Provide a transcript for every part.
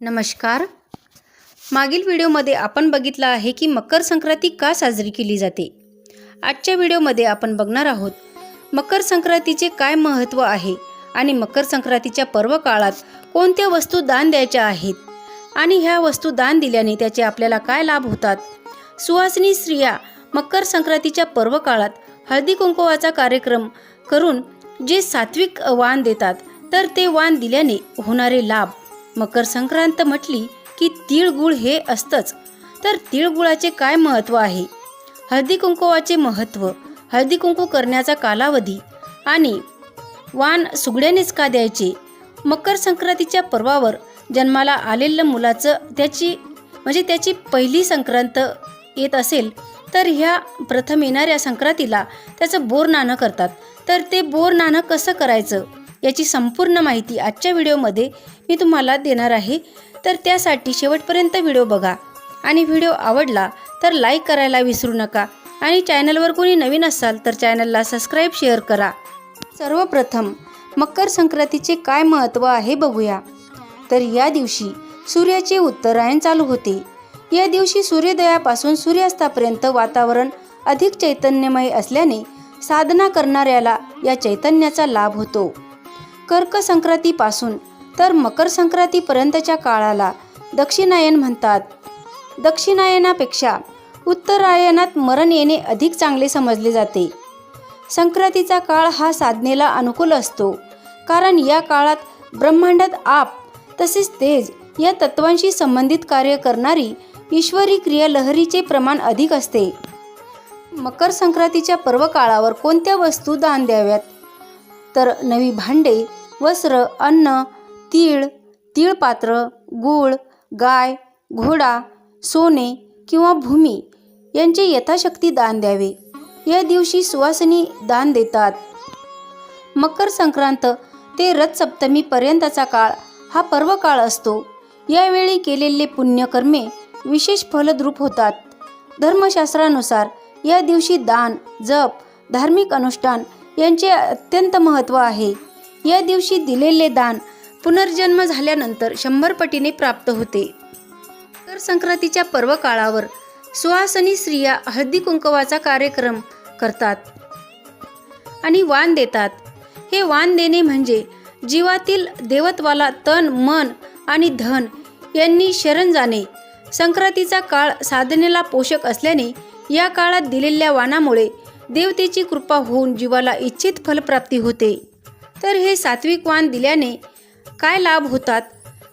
नमस्कार. मागील व्हिडिओमध्ये आपण बघितलं आहे की मकर संक्रांती का साजरी केली जाते? आजच्या व्हिडिओमध्ये आपण बघणार आहोत मकर संक्रांतीचे काय महत्त्व आहे आणि मकर संक्रांतीच्या पर्व काळात कोणत्या वस्तू दान द्यायच्या आहेत आणि ह्या वस्तू दान दिल्याने त्याचे आपल्याला काय लाभ होतात? सुहासिनी स्त्रिया मकर संक्रांतीच्या पर्व काळात हळदी कुंकवाचा कार्यक्रम करून जे सात्विक वाण देतात तर ते वाण दिल्याने होणारे लाभ मकर संक्रांत म्हटली की तिळगुळ हे असतंच. तर तिळगुळाचे काय महत्त्व आहे? हळदी कुंकवाचे महत्त्व हळदी कुंकू करण्याचा कालावधी आणि वाण सुगड्यानेच का द्यायचे? मकर संक्रांतीच्या पर्वावर जन्माला आलेलं मुलाचं त्याची म्हणजे त्याची पहिली संक्रांत येत असेल तर ह्या प्रथम येणाऱ्या संक्रांतीला त्याचं बोर नाणं करतात. तर ते बोर नाणं कसं करायचं? याची संपूर्ण माहिती आजच्या व्हिडिओमध्ये मी तुम्हाला देणार आहे. तर त्यासाठी शेवटपर्यंत व्हिडिओ बघा. आणि व्हिडिओ आवडला तर लाईक करायला विसरू नका. आणि चॅनलवर कोणी नवीन असाल तर चॅनलला सबस्क्राईब शेअर करा. सर्वप्रथम मकर संक्रांतीचे काय महत्त्व आहे बघूया. तर या दिवशी सूर्याचे उत्तरायण चालू होते. या दिवशी सूर्योदयापासून सूर्यास्तापर्यंत वातावरण अधिक चैतन्यमय असल्याने साधना करणाऱ्याला या चैतन्याचा लाभ होतो. कर्क संक्रांतीपासून तर मकर संक्रांतीपर्यंतच्या काळाला दक्षिणायन म्हणतात. दक्षिणायनापेक्षा उत्तरायणात मरण येणे अधिक चांगले समजले जाते. संक्रांतीचा काळ हा साधनेला अनुकूल असतो कारण या काळात ब्रह्मांडात आप तसेच तेज या तत्वांशी संबंधित कार्य करणारी ईश्वरी क्रिया लहरीचे प्रमाण अधिक असते. मकर संक्रांतीच्या पर्व काळावर कोणत्या वस्तू दान द्याव्यात? तर नवी भांडे वस्त्र अन्न तीळ तीळपात्र गूळ गाय घोडा सोने किंवा भूमी यांचे यथाशक्ती दान द्यावे. या दिवशी सुवासिनी दान देतात. मकर संक्रांत ते रथसप्तमीपर्यंतचा काळ हा पर्व काळ असतो. यावेळी केलेले पुण्यकर्मे विशेष फलद्रूप होतात. धर्मशास्त्रानुसार या दिवशी दान जप धार्मिक अनुष्ठान यांचे अत्यंत महत्त्व आहे. या दिवशी दिलेले दान पुनर्जन्म झाल्यानंतर शंभर पटीने प्राप्त होते. मकर संक्रांतीच्या पर्व काळावर सुहासनी स्त्रिया हळदी कुंकवाचा कार्यक्रम करतात आणि वाण देतात. हे वाण देणे म्हणजे जीवातील देवत्वाला तन मन आणि धन यांनी शरण जाणे. संक्रांतीचा काळ साधनेला पोषक असल्याने या काळात दिलेल्या वाणामुळे देवतेची कृपा होऊन जीवाला इच्छित फलप्राप्ती होते. तर हे सात्विक वाण दिल्याने काय लाभ होतात?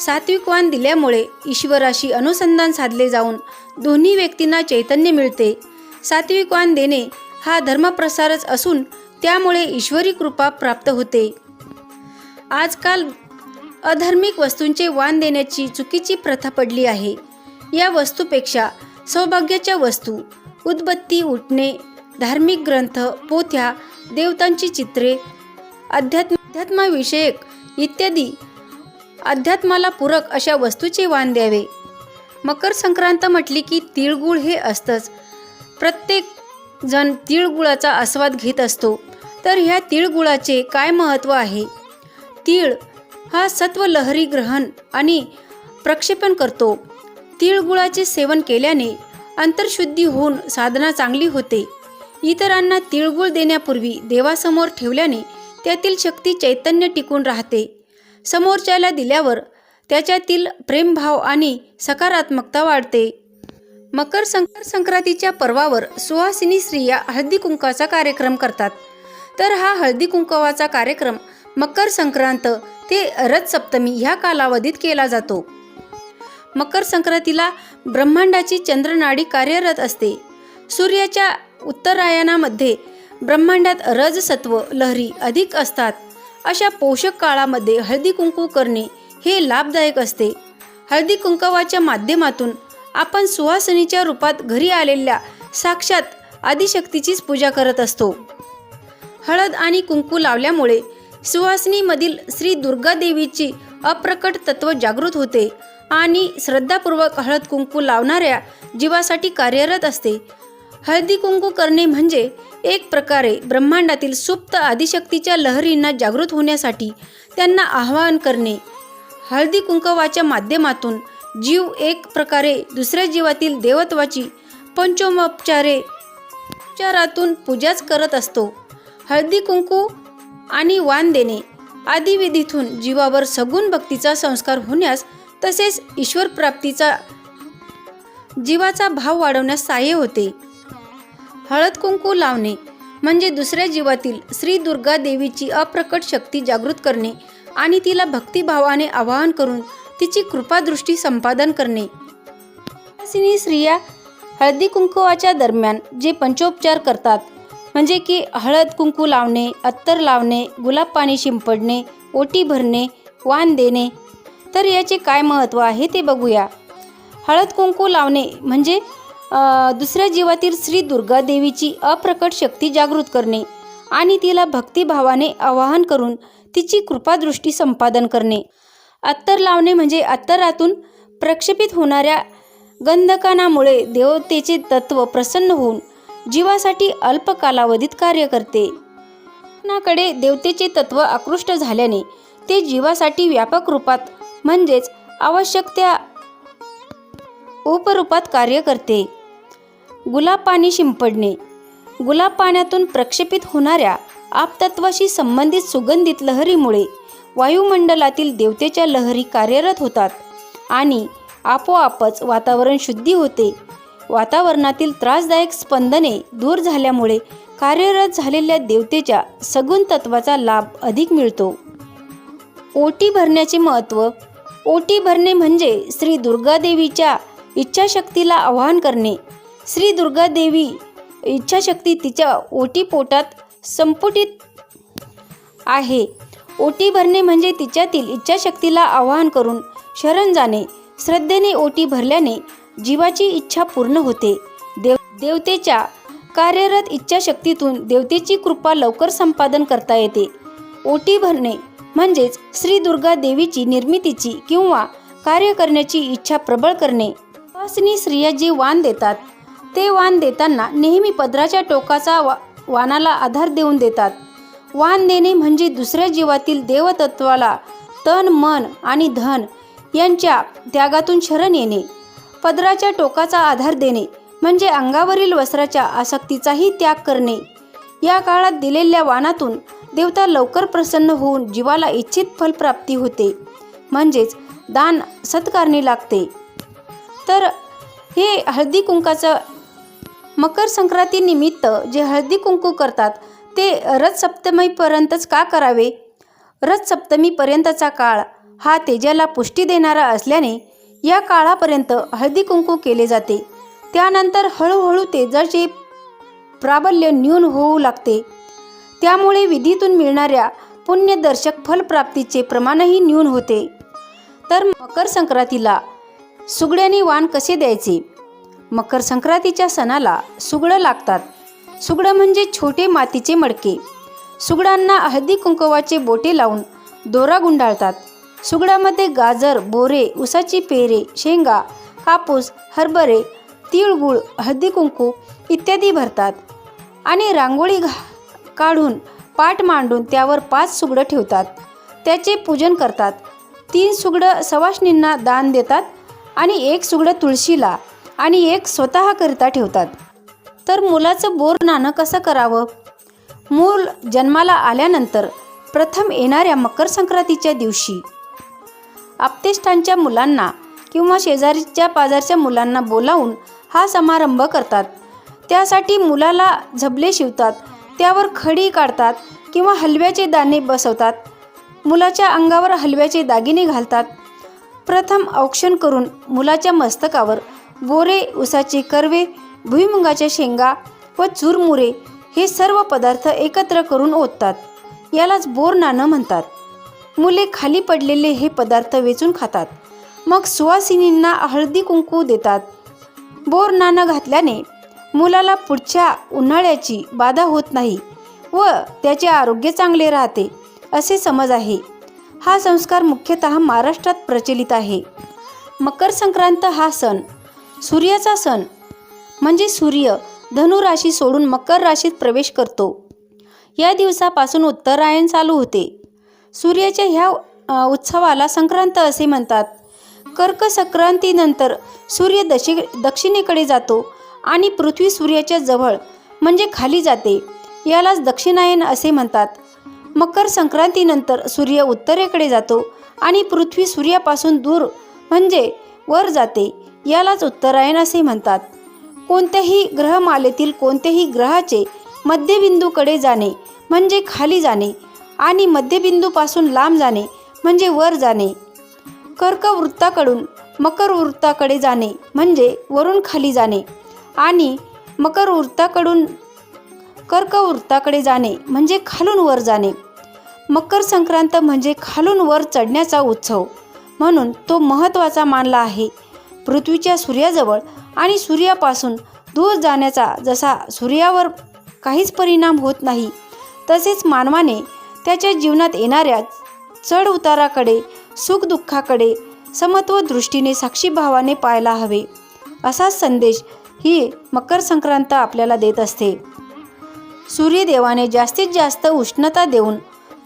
सात्विक वाण दिल्यामुळे ईश्वराशी अनुसंधान साधले जाऊन दोन्ही व्यक्तींना चैतन्य मिळते. सात्विक वाण देणे हा धर्मप्रसारच असून त्यामुळे ईश्वरी कृपा प्राप्त होते. आजकाल अधार्मिक वस्तूंचे वाण देण्याची चुकीची प्रथा पडली आहे. या वस्तूपेक्षा सौभाग्याच्या वस्तू उदबत्ती उठणे धार्मिक ग्रंथ पोथ्या देवतांची चित्रे अध्यात्म अध्यात्माविषयक इत्यादी. अध्यात्माला पूरक अशा वस्तूचे वाण द्यावे. मकर संक्रांत म्हटली की तिळगुळ हे असतंच. प्रत्येक जण तिळगुळाचा आस्वाद घेत असतो. तर ह्या तिळगुळाचे काय महत्त्व आहे? तीळ हा सत्व लहरी ग्रहण आणि प्रक्षेपण करतो. तिळगुळाचे सेवन केल्याने अंतर्शुद्धी होऊन साधना चांगली होते. इतरांना तिळगुळ देण्यापूर्वी देवासमोर ठेवल्याने त्यातील शक्ती चैतन्य टिकून राहते. समोरच्याला दिल्यावर त्याच्यातील प्रेमभाव आणि सकारात्मकता वाढते. मकर संकर संक्रांतीच्या पर्वावर सुहासिनी स्त्रिया हळदी कुंकाचा कार्यक्रम करतात. तर हा हळदी कुंकवाचा कार्यक्रम मकर संक्रांत ते रथसप्तमी ह्या कालावधीत केला जातो. मकर संक्रांतीला ब्रह्मांडाची चंद्रनाडी कार्यरत असते. सूर्याच्या उत्तरायणामध्ये ब्रह्मांडात रजसत्व लहरी अधिक असतात. अशा पोषक काळामध्ये हळदी कुंकू करणे हे लाभदायक असते. हळदी कुंकवाच्या माध्यमातून आपण सुहासनीच्या रूपात घरी आलेल्या साक्षात आदिशक्तीचीच पूजा करत असतो. हळद आणि कुंकू लावल्यामुळे सुहासनीमधील श्री दुर्गा देवीची अप्रकट तत्व जागृत होते आणि श्रद्धापूर्वक हळद कुंकू लावणाऱ्या जीवासाठी कार्यरत असते. हळदी कुंकू करणे म्हणजे एक प्रकारे ब्रह्मांडातील सुप्त आदिशक्तीच्या लहरींना जागृत होण्यासाठी त्यांना आवाहन करणे. हळदी कुंकवाच्या माध्यमातून जीव एक प्रकारे दुसऱ्या जीवातील देवत्वाची पंचमोपचारे उपचारातून पूजाच करत असतो. हळदी कुंकू आणि वाण देणे आदी विधीतून जीवावर सगुण भक्तीचा संस्कार होण्यास तसेच ईश्वर प्राप्तीचा जीवाचा भाव वाढवण्यास सहाय्य होते. हळद कुंकू लावणे म्हणजे दुसऱ्या जीवातील श्री दुर्गा देवीची अप्रकट शक्ती जागृत करणे आणि तिला भक्तिभावाने आवाहन करून तिची कृपादृष्टी संपादन करणे. स्त्रिया हळदी कुंकुवाच्या दरम्यान जे पंचोपचार करतात म्हणजे की हळद कुंकू लावणे अत्तर लावणे गुलाब पाणी शिंपडणे ओटी भरणे वाण देणे तर याचे काय महत्त्व आहे ते बघूया. हळद कुंकू लावणे म्हणजे दुसऱ्या जीवातील श्री दुर्गा देवीची अप्रकट शक्ती जागृत करणे आणि तिला भक्तिभावाने आवाहन करून तिची कृपादृष्टी संपादन करणे. अत्तर लावणे म्हणजे अत्तरातून प्रक्षेपित होणाऱ्या गंधकानामुळे देवतेचे तत्व प्रसन्न होऊन जीवासाठी अल्प कालावधीत कार्य करते. नाकडे देवतेचे तत्व आकृष्ट झाल्याने ते जीवासाठी व्यापक रूपात म्हणजेच आवश्यक त्या उपरूपात कार्य करते. गुलाब पाणी शिंपडणे. गुलाब पाण्यातून प्रक्षेपित होणाऱ्या आपतत्वाशी संबंधित सुगंधित लहरीमुळे वायुमंडलातील देवतेच्या लहरी कार्यरत होतात आणि आपोआपच वातावरण शुद्धी होते. वातावरणातील त्रासदायक स्पंदने दूर झाल्यामुळे कार्यरत झालेल्या देवतेच्या सगुण तत्वाचा लाभ अधिक मिळतो. ओटी भरण्याचे महत्त्व. ओटी भरणे म्हणजे श्री दुर्गादेवीच्या इच्छाशक्तीला आवाहन करणे. श्री दुर्गादेवी इच्छाशक्ती तिच्या ओटी पोटात संपुटित आहे. ओटी भरणे म्हणजे तिच्यातील इच्छाशक्तीला आवाहन करून शरण जाणे. श्रद्धेने ओटी भरल्याने जीवाची इच्छा पूर्ण होते. देव देवतेच्या कार्यरत इच्छाशक्तीतून देवतेची कृपा लवकर संपादन करता येते. ओटी भरणे म्हणजेच श्री दुर्गा देवीची निर्मितीची किंवा कार्य करण्याची इच्छा प्रबळ करणे. वासनी स्त्रिया जे वाण देतात ते वाण देताना नेहमी पदराच्या टोकाचा वा वाणाला आधार देऊन देतात. वाण देणे म्हणजे दुसऱ्या जीवातील देवतत्वाला तन मन आणि धन यांच्या त्यागातून शरण येणे. पदराच्या टोकाचा आधार देणे म्हणजे अंगावरील वस्त्राच्या आसक्तीचाही त्याग करणे. या काळात दिलेल्या वाणातून देवता लवकर प्रसन्न होऊन जीवाला इच्छित फलप्राप्ती होते. म्हणजेच दान सत्कारणी लागते. तर हे हळदी कुंकाचं मकर संक्रांतीनिमित्त जे हळदी कुंकू करतात ते रथसप्तमीपर्यंतच का करावे? रथसप्तमीपर्यंतचा काळ हा तेजाला पुष्टी देणारा असल्याने या काळापर्यंत हळदी कुंकू केले जाते. त्यानंतर हळूहळू तेजाचे प्राबल्य न्यून होऊ लागते. त्यामुळे विधीतून मिळणाऱ्या पुण्यदर्शक फलप्राप्तीचे प्रमाणही न्यून होते. तर मकर संक्रांतीला सुगड्याने वाण कसे द्यायचे? मकर संक्रांतीच्या सणाला सुगडं लागतात. सुगडं म्हणजे छोटे मातीचे मडके. सुगडांना हळदी कुंकवाचे बोटे लावून दोरा गुंडाळतात. सुगडामध्ये गाजर बोरे उसाची पेरे शेंगा कापूस हरभरे तिळगुळ हळदी कुंकू इत्यादी भरतात. आणि रांगोळी घा काढून पाठ मांडून त्यावर पाच सुगडं ठेवतात. त्याचे पूजन करतात. तीन सुगडं सवाष्णींना दान देतात आणि एक सुगडं तुळशीला आणि एक स्वतःकरिता ठेवतात. तर मुलाचं बोर नाणं कसं करावं? मूल जन्माला आल्यानंतर प्रथम येणाऱ्या मकर संक्रांतीच्या दिवशी आपतेष्टांच्या मुलांना किंवा शेजारीच्या पाजारच्या मुलांना बोलावून हा समारंभ करतात. त्यासाठी मुलाला झबले शिवतात त्यावर खडी काढतात किंवा हलव्याचे दाणे बसवतात. मुलाच्या अंगावर हलव्याचे दागिने घालतात. प्रथम औक्षण करून मुलाच्या मस्तकावर बोरे उसाचे कर्वे भुईमुगाच्या शेंगा व चुरमुरे हे सर्व पदार्थ एकत्र करून ओततात. यालाच बोर नाणं म्हणतात. मुले खाली पडलेले हे पदार्थ वेचून खातात. मग सुवासिनींना हळदी कुंकू देतात. बोर नाणं घातल्याने मुलाला पुढच्या उन्हाळ्याची बाधा होत नाही व त्याचे आरोग्य चांगले राहते असे समज आहे. हा संस्कार मुख्यतः महाराष्ट्रात प्रचलित आहे. मकर संक्रांत हा सण सूर्याचा सण. म्हणजे सूर्य धनुराशी सोडून मकर राशीत प्रवेश करतो. या दिवसापासून उत्तरायण चालू होते. सूर्याच्या ह्या उत्सवाला संक्रांत असे म्हणतात. कर्क संक्रांतीनंतर सूर्य दशि दक्षिणेकडे जातो आणि पृथ्वी सूर्याच्या जवळ म्हणजे खाली जाते. यालाच दक्षिणायन असे म्हणतात. मकर संक्रांतीनंतर सूर्य उत्तरेकडे जातो आणि पृथ्वी सूर्यापासून दूर म्हणजे वर जाते. यालाच उत्तरायण असे म्हणतात. कोणत्याही ग्रहमालेतील कोणत्याही ग्रहाचे मध्यबिंदूकडे जाणे म्हणजे खाली जाणे आणि मध्यबिंदूपासून लांब जाणे म्हणजे वर जाणे. कर्क वृत्ताकडून मकर वृत्ताकडे जाणे म्हणजे वरून खाली जाणे आणि मकर वृत्ताकडून कर्क वृत्ताकडे जाणे म्हणजे खालून वर जाणे. मकर संक्रांत म्हणजे खालून वर चढण्याचा उत्सव म्हणून तो महत्त्वाचा मानला आहे. पृथ्वीच्या सूर्याजवळ आणि सूर्यापासून दूर जाण्याचा जसा सूर्यावर काहीच परिणाम होत नाही तसेच मानवाने त्याच्या जीवनात येणाऱ्या चढ उताराकडे सुखदुःखाकडे समत्व दृष्टीने साक्षीभावाने पाहायला हवे. असाच संदेश ही मकर संक्रांत आपल्याला देत असते. सूर्यदेवाने जास्तीत जास्त उष्णता देऊन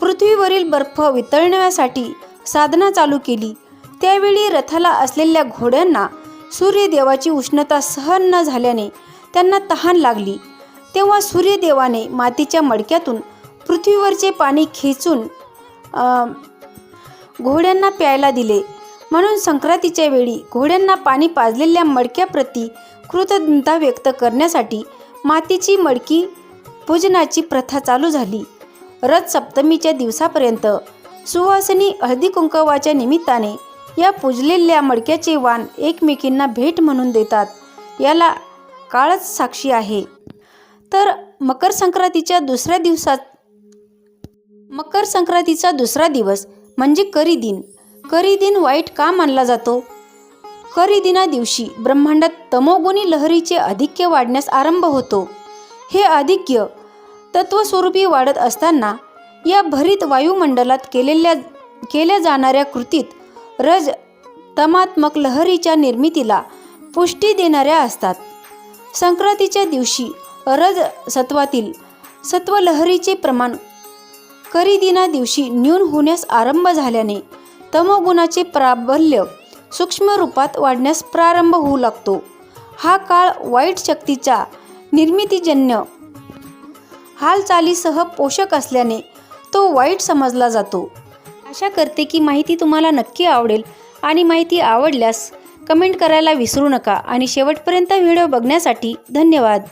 पृथ्वीवरील बर्फ वितळण्यासाठी साधना चालू केली. त्यावेळी रथाला असलेल्या घोड्यांना सूर्यदेवाची उष्णता सहन न झाल्याने त्यांना तहान लागली. तेव्हा सूर्यदेवाने मातीच्या मडक्यातून पृथ्वीवरचे पाणी खेचून घोड्यांना प्यायला दिले. म्हणून संक्रांतीच्या वेळी घोड्यांना पाणी पाजलेल्या मडक्याप्रती कृतज्ञता व्यक्त करण्यासाठी मातीची मडकी पूजनाची प्रथा चालू झाली. रथ सप्तमीच्या दिवसापर्यंत सुवासिनी हळदी कुंकवाच्या निमित्ताने या पूजलेल्या मडक्याचे वाण एकमेकींना भेट म्हणून देतात. याला काळच साक्षी आहे. तर मकर संक्रांतीच्या दुसऱ्या दिवसात मकर संक्रांतीचा दुसरा दिवस म्हणजे करी दिन. करी दिन वाईट का मानला जातो? करी दिना दिवशी ब्रह्मांडात तमोगुणी लहरीचे अधिक्य वाढण्यास आरंभ होतो. हे अधिक्य तत्वस्वरूपी वाढत असताना या भरीत वायुमंडलात केलेल्या केल्या जाणाऱ्या कृतीत रज तमात्मक लहरीच्या निर्मितीला पुष्टी देणाऱ्या असतात. संक्रांतीच्या दिवशी रज सत्वातील सत्वलहरीचे प्रमाण करीदिना दिवशी न्यून होण्यास आरंभ झाल्याने तमोगुणाचे प्राबल्य सूक्ष्म रूपात वाढण्यास प्रारंभ होऊ लागतो. हा काळ वाईट शक्तीच्या निर्मितीजन्य हालचालीसह पोषक असल्याने तो वाईट समजला जातो. आशा करते की माहिती तुम्हाला नक्की आवडेल. आणि माहिती आवडल्यास कमेंट करायला विसरू नका. आणि शेवटपर्यंत व्हिडिओ बघण्यासाठी धन्यवाद.